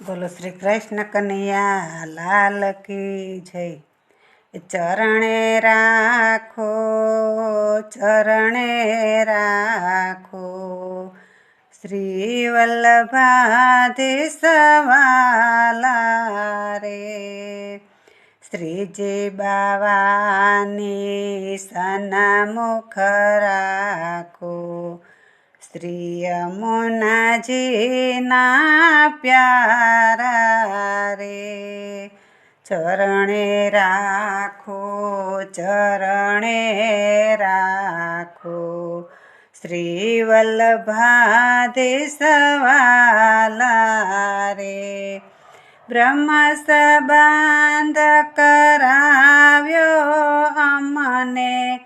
બોલો શ્રી કૃષ્ણ કનૈયા, લાલ કી જય. ચરણે રાખો ચરણે રાખો. શ્રી વલ્લભાધી સવાલા રે. શ્રીજી બાવાની સન્મુખ રાખો. શ્રી યમુનાજીના પ્યારા રે. ચરણે રાખો ચરણે રાખો. શ્રી વલ્લભાદેશવાલા રે. બ્રહ્મ સંબંધ કરાવ્યો અમને.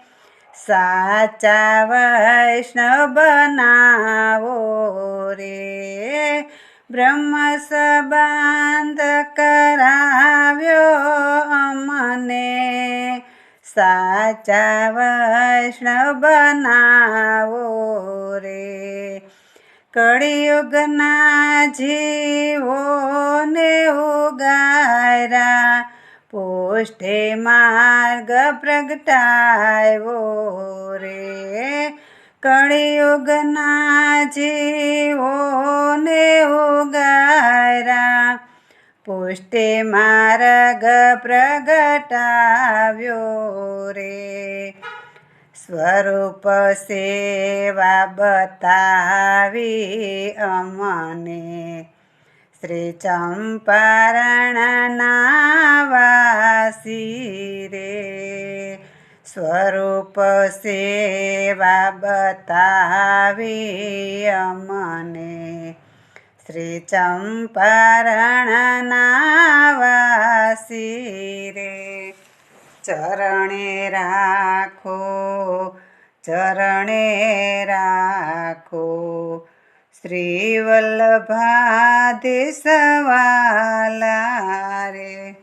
સાચા વૈષ્ણવ બનાવો રે. બ્રહ્મ સંબંધ કરાવ્યો અમને. સાચા વૈષ્ણવ બનાવો રે. કળિયુગના જીવોને પોષ્ઠે માર્ગ પ્રગટાવ્યો રે. કળિયુગના જીવોને ઉગારા. પુષ્ટે માર્ગ પ્રગટાવ્યો રે. સ્વરૂપ સેવા બતાવી અમને. શ્રી ચંપારણના વાસી રે, સ્વરૂપ સેવા બતાવી અમને. શ્રી ચંપારણના વાસી રે, ચરણે રાખો ચરણે રાખો. શ્રી વલ્લભાદેશવાલા રે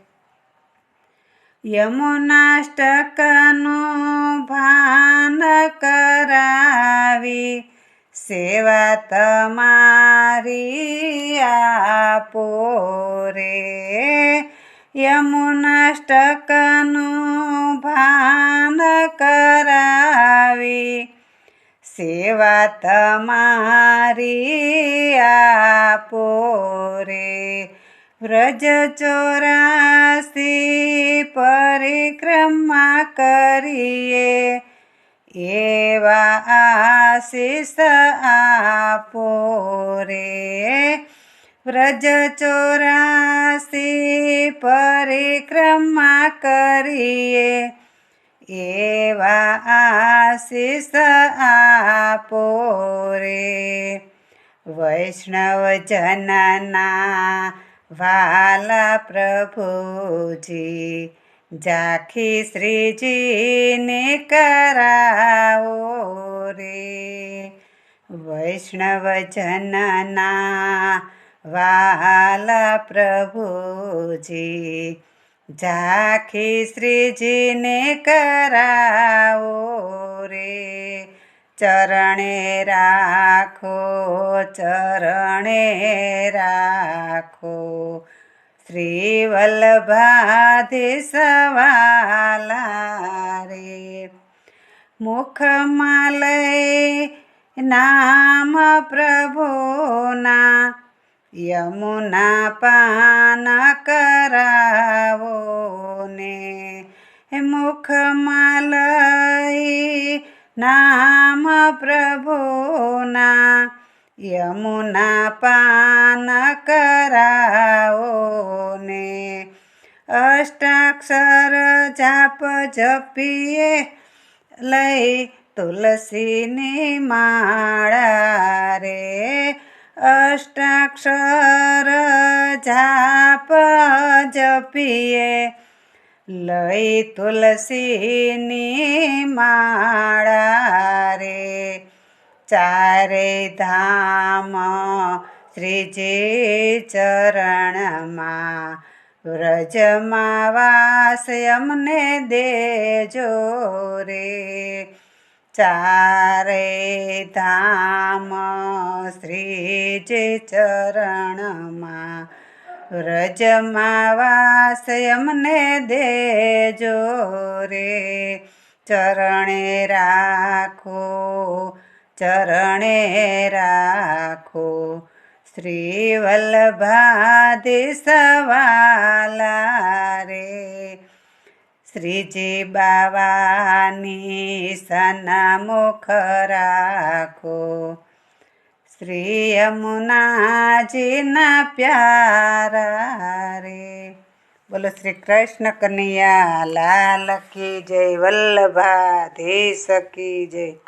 યમુનાષ્ટકનું ભાન કરાવી સેવા તમારી આપો રે. યમુનાષ્ટકનું ભાન કરાવી સેવા તમારી આપો રે. વ્રજ ચોરાસી પરિક્રમા કરીએ. એવા આશીષ આપો રે. વ્રજ ચોરાસી પરિક્રમા કરીએ. એવા આશીષ આપો રે. વૈષ્ણવ જનના વાલા પ્રભુજી, જાખી શ્રીજીને કરાવો રે. વૈષ્ણવ જનના વાલા પ્રભુજી, જાખી શ્રીજીને કરાવો રે. ચરણે રાખો ચરણે રાખો. શ્રી વલ્લભાધીશવાલા રે મુખમાં લઈ નામ પ્રભુના યમુના પાન કરાવો ને મુખમાં નામ પ્રભુના યમુના પાન કરાવો ને. અષ્ટાક્ષર જાપ જપીએ, લઈ તુલસીની માળા રે. અષ્ટાક્ષર જાપ જપીએ, લઈ તુલસીની માળા રે. ચારે ધામ શ્રીજી ચરણમાં વ્રજમાં વાસ અમને દેજો રે ચારે ધામ શ્રીજી ચરણમાં વ્રજમાં વાસ અમને દેજો રે ચરણે રાખો ચરણે રાખો શ્રી વલ્લભાદી સવાલા રે શ્રીજી બાવાની સન્મુખ રાખો શ્રી યમુનાજીના પ્યારા રે બોલો શ્રી કૃષ્ણ કનૈયા લાલ કી જય વલ્લભાધીશ કી જય